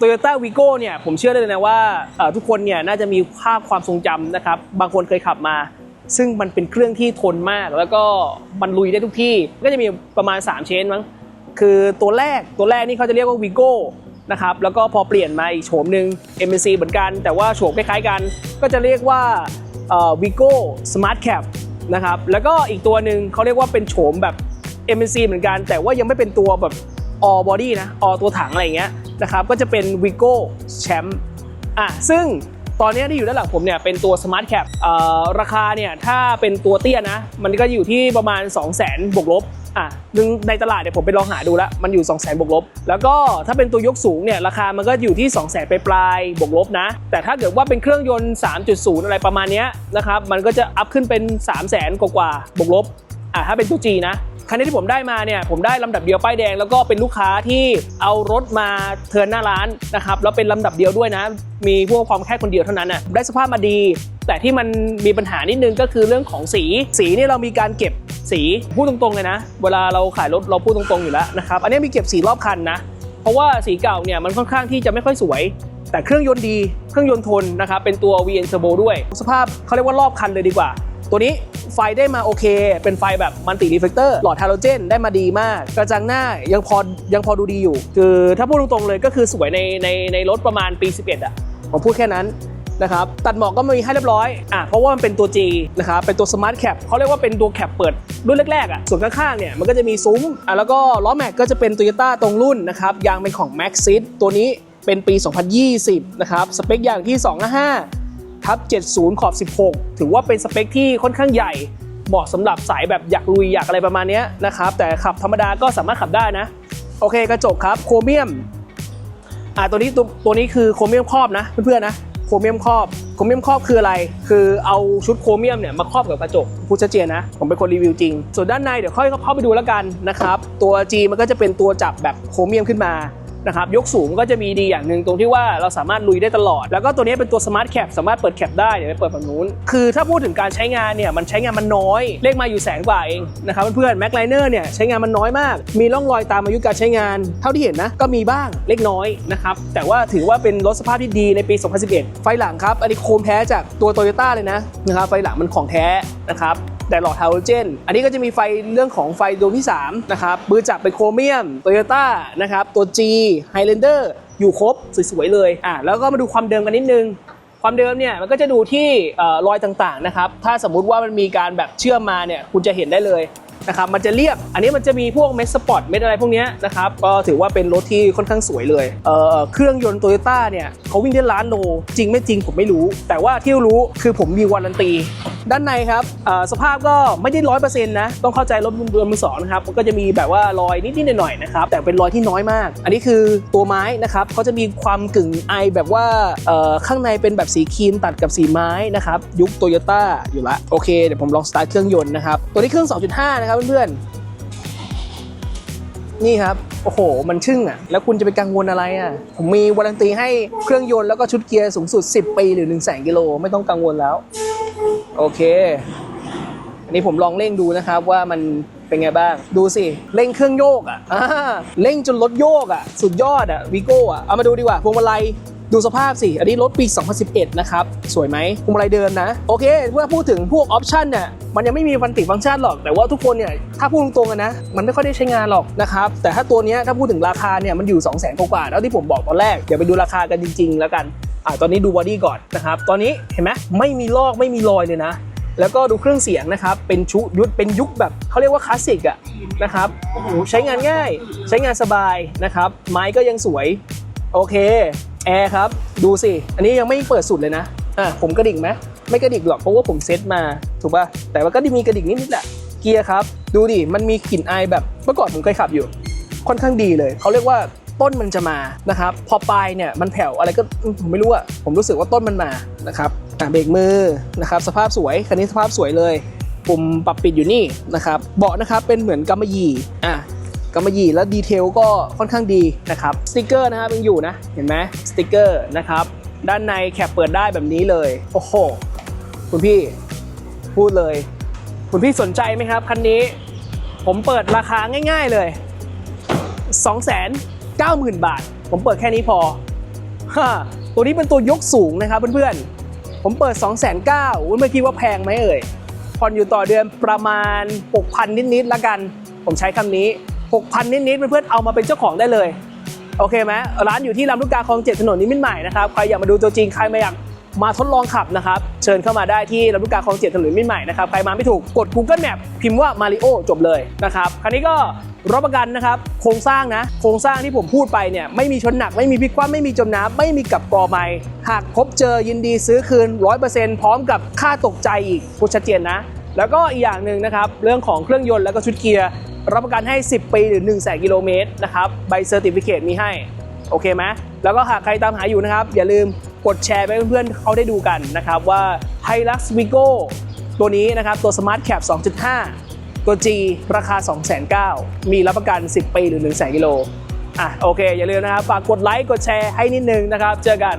Toyota Vigo เนี่ยผมเชื่อได้เลยนะว่าทุกคนเนี่ยน่าจะมีภาพความทรงจำนะครับ บางคนเคยขับมา ซึ่งมันเป็นเครื่องที่ทนมาก แล้วก็มันลุยได้ทุกที่ ก็จะมีประมาณ 3 เชนมั้งคือตัวแรกตัวแรกนี่เขาจะเรียกว่า Vigo นะครับแล้วก็พอเปลี่ยนมาอีกโฉมหนึ่ง MNC เหมือนกัน แต่ว่าโฉมคล้ายๆกัน ก็จะเรียกว่าเอ่อ Vigo Smart Cap นะครับแล้วก็อีกตัวหนึ่งเขาเรียกว่าเป็นโฉมแบบ MNC เหมือนกัน แต่ว่ายังไม่เป็นตัวแบบ all body นะ all ตัวถังอะไรอย่างเงี้ย นะครับก็จะเป็น Vigo Champ อะซึ่งตอนนี้ที่อยู่ด้านหลังผมเนี่ยเป็นตัว Smart Cap ราคาเนี่ยถ้าเป็นตัวเตี้ยนะ มันก็อยู่ที่ประมาณ 2 0 0 0 0 0บวกลบอะนึงในตลาดเนี่ยผมไปลองหาดูแล้ว มันอยู่ 2 0 0 0 0 0บวกลบ แล้วก็ถ้าเป็นตัวยกสูงเนี่ยราคามันก็อยู่ที่ 2 0 0 0 0 0ไปปลายบวกลบนะ แต่ถ้าเกิดว่าเป็นเครื่องยนต์ 3.0 อะไรประมาณนี้นะครับ มันก็จะอัพขึ้นเป็น 3 0 0 0 0 0กว่าบวกลบอะถ้าเป็นตัว G นะ คันนี้ที่ผมได้มาเนี่ยผมได้ลำดับเดียวป้ายแดง แล้วก็เป็นลูกค้าที่เอารถมาเทิร์นหน้าร้านนะครับแล้วเป็นลำดับเดียวด้วยนะ มีพวกความแค่คนเดียวเท่านั้นน่ะได้สภาพมาดี แต่ที่มันมีปัญหานิดนึงก็คือเรื่องของสีสีเนี่ยเรามีการเก็บสีพูดตรงๆเลยนะ เวลาเราขายรถเราพูดตรงๆอยู่แล้วนะครับอันนี้มีเก็บสีรอบคันนะเพราะว่าสีเก่าเนี่ยมันค่อนข้างที่จะไม่ค่อยสวย แต่เครื่องยนต์ดี เครื่องยนต์ทนนะครับเป็นตัว VN Turbo ด้วย สภาพเขาเรียกว่ารอบคันเลยดีกว่า ตัวนี้ ไฟได้มาโอเค เป็นไฟแบบมัลติรีเฟกเตอร์หลอดฮาโลเจนได้มาดีมาก กระจังหน้ายังพอยังพอดูดีอยู่ คือถ้าพูดตรงๆเลยก็คือสวยในในในรถประมาณปี 11อะผมพูดแค่นั้นนะครับตัดหมอกก็มีให้เรียบร้อยอะเพราะว่ามันเป็นตัว G นะครับเป็นตัว Smart Cap เขาเรียกว่าเป็นตัวแคปเปิดรุ่นแรกๆอะส่วนข้างๆเนี่ยมันก็จะมีซุ้มอะแล้วก็ล้อแม็กก็จะเป็น Toyota ตรงรุ่นนะครับยางเป็นของ Maxxis ตัวนี้เป็นปี 2020 นะครับ สเปคยางที่ 255 ทับ 70 ขอบ 16 ถือว่าเป็นสเปคที่ค่อนข้างใหญ่ เหมาะสำหรับสายแบบอยากลุยอยากอะไรประมาณนี้นะครับ แต่ขับธรรมดาก็สามารถขับได้นะ โอเคกระจกครับโครเมียมอ่าตัวนี้ตัวตัวนี้คือโครเมียมครอบนะเพื่อนๆนะโครเมียมครอบโครเมียมครอบคืออะไร คือเอาชุดโครเมียมเนี่ยมาครอบกับกระจกพูดชัดเจนนะ ผมเป็นคนรีวิวจริง ส่วนด้านในเดี๋ยวค่อยเข้าไปดูแล้วกันนะครับ ตัว G มันก็จะเป็นตัวจับแบบโครเมียมขึ้นมา นะครับยกสูงก็จะมีดีอย่างหนึ่งตรงที่ว่าเราสามารถลุยได้ตลอด แล้วก็ตัวนี้เป็นตัว Smart Cap สามารถเปิดแคปได้เดี๋ยวไปเปิดฝั่งนู้น คือถ้าพูดถึงการใช้งานเนี่ยมันใช้งานมันน้อย เลขมาอยู่แสนกว่าเองนะครับเพื่อนๆ Mac Liner เนี่ยใช้งานมันน้อยมาก มีร่องรอยตามอายุการใช้งาน เท่าที่เห็นนะก็มีบ้างเล็กน้อยนะครับแต่ว่าถือว่าเป็นรถสภาพที่ดีในปี 2011 ไฟหลังครับอันนี้โคมแท้จากตัวโตโยต้าเลยนะนะครับไฟหลังมันของแท้นะครับ แต่หลอดฮาโลเจน อันนี้ก็จะมีไฟเรื่องของไฟดวงที่3นะครับมือจับเป็นโครเมียมโตโยต้านะครับตัว G Highlander อยู่ครบสวยๆเลยอะแล้วก็มาดูความเดิมกันนิดนึงความเดิมเนี่ยมันก็จะดูที่อรอยต่างๆนะครับ ถ้าสมมุติว่ามันมีการแบบเชื่อมมาเนี่ยคุณจะเห็นได้เลย นะครับมันจะเรียบอันนี้มันจะมีพวกเมสสปอร์ตเมสอะไรพวกนี้นะครับก็ถือว่าเป็นรถที่ค่อนข้างสวยเลยเเครื่องยนต์โตโยต้าเนี่ยเขาวิ่งได้ล้านโลจริงไม่จริงผมไม่รู้ แต่ว่าที่รู้คือผมมีวารันตี ด้านในครับสภาพก็ไม่ได้ร้อยเปอร์เซ็นต์นะต้องเข้าใจรถมือมือสองนะครับมันก็จะมีแบบว่ารอยนิดๆหน่อยๆนะครับแต่เป็นรอยที่น้อยมาก อันนี้คือตัวไม้นะครับเขาจะมีความกึ่งไอแบบว่าข้างในเป็นแบบสีครีมตัดกับสีไม้นะครับยุคโตโยต้าอยู่ละโอเคเดี๋ยวผมลองสตาร์ทเครื่องยนต์นะครับตัวนี้เครื่อง 2.5นะครับเพื่อนๆ นี่ครับ โอ้โห มันชึ่งอะ แล้วคุณจะไปกังวลอะไรอะ ผมมีวารันตีให้เครื่องยนต์แล้วก็ชุดเกียร์สูงสุด 10 ปีหรือ 1 0 0 0 0กิโลไม่ต้องกังวลแล้ว โอเค อันนี้ผมลองเร่งดูนะครับว่ามันเป็นไงบ้าง ดูสิ เร่งเครื่องโยกอะอ่าเร่งจนรถโยกอะ สุดยอดอะวีโก้อะ เอามาดูดีกว่าพวงมาลัย ดูสภาพสิ อันนี้รถปี 2011 นะครับ สวยไหมพวงมาลัยเดิมนะ โอเค เมื่อพูดถึงพวกออปชันเนี่ย มันยังไม่มีฟันติฟังก์ชันหรอก แต่ว่าทุกคนเนี่ย ถ้าพูดตรงๆกันนะ มันไม่ค่อยได้ใช้งานหรอกนะครับ แต่ถ้าตัวนี้ถ้าพูดถึงราคาเนี่ย มันอยู่ 2 0 0 0 0 0กว่าแล้วที่ผมบอกตอนแรก เดี๋ยวไปดูราคากันจริง ๆ แล้วกัน อ่าตอนนี้ดูบอดี้ก่อนนะครับ ตอนนี้เห็นไหมไม่มีลอกไม่มีรอยเลยนะ แล้วก็ดูเครื่องเสียงนะครับ เป็นชุยุทธเป็นยุคแบบเขาเรียกว่าคลาสสิกอะนะครับ โอ้โห ใช้งานง่าย ใช้งานสบายนะครับ ไม้ก็ยังสวย โอเค แอร์ครับ ดูสิ อันนี้ยังไม่เปิดสุดเลยนะ อะผมกระดิ่งไหมไม่กระดิกหรอกเพราะว่าผมเซตมาถูกป่ะ แต่ว่าก็มีกระดิ่งนิดๆแหละ เกียร์ครับ ดูดิ มันมีกลิ่นอายแบบเมื่อก่อนผมเคยขับอยู่ ค่อนข้างดีเลย เขาเรียกว่าต้นมันจะมานะครับ พอปลายเนี่ยมันแผ่วอะไรก็ผมไม่รู้อะผมรู้สึกว่าต้นมันมานะครับอะเบรกมือนะครับสภาพสวยคันนี้สภาพสวยเลยปุ่มปรับปิดอยู่นี่นะครับเบาะนะครับเป็นเหมือนกำมะหยี่อะ กำมะหยี่แล้วดีเทลก็ค่อนข้างดีนะครับสติกเกอร์นะครับยังอยู่นะเห็นไหมสติกเกอร์นะครับด้านในแคปเปิดได้แบบนี้เลย โอ้โห คุณพี่พูดเลย คุณพี่สนใจไหมครับคันนี้ ผมเปิดราคาง่าย ๆเลย 290,000 บาท ผมเปิดแค่นี้พอฮ่าตัวนี้เป็นตัวยกสูงนะครับเพื่อนๆ ผมเปิด 2 9 0 0 0 0เมื่อกี้ว่าแพงไหมเอ่ยผ่อนอยู่ต่อเดือนประมาณ 6,000 นิดๆละกัน ผมใช้คำนี้ 6,000 นิดๆเพื่อนๆเอามาเป็นเจ้าของได้เลยโอเคไหมร้านอยู่ที่ลำลูกกาคลองเจ็ดถนนนิมิตรใหม่นะครับใครอยากมาดูตัวจริงใครมาอยากมาทดลองขับนะครับ เชิญเข้ามาได้ที่ลำลูกกาคลองเจ็ดถนนนิมิตรใหม่นะครับใครมาไม่ถูกกด Google Map พิมพ์ว่า Mario จบเลยนะครับคราวนี้ก็รับประกันนะครับ โครงสร้างนะ โครงสร้างที่ผมพูดไปเนี่ยไม่มีชนหนักไม่มีพลิกคว่ำไม่มีจมน้ำไม่มีกับกอไม้หากพบเจอยินดีซื้อคืน 100%พร้อมกับค่าตกใจอีกพูดชัดเจนนะ แล้วก็อีกอย่างหนึ่งนะครับเรื่องของเครื่องยนต์แล้วก็ชุดเกียร์ รับประกันให้ 10 ปีหรือ1 0 0 0 0 0กิโลเมตรนะครับใบเซอร์ติฟิเคตมีให้ โอเคไหมแล้วก็หากใครตามหาอยู่นะครับ อย่าลืมกดแชร์ไปให้เพื่อนๆเขาได้ดูกันนะครับว่า Hilux Vigo ตัวนี้นะครับตัว Smart Cap 2.5 ตัว G ราคา2,900มีรับประกัน 10 ปีหรือ 1 0 0 0 0 0กิโลอะโอเค อย่าลืมนะครับ ฝากกดไลค์กดแชร์ให้นิดนึงนะครับ เจอกัน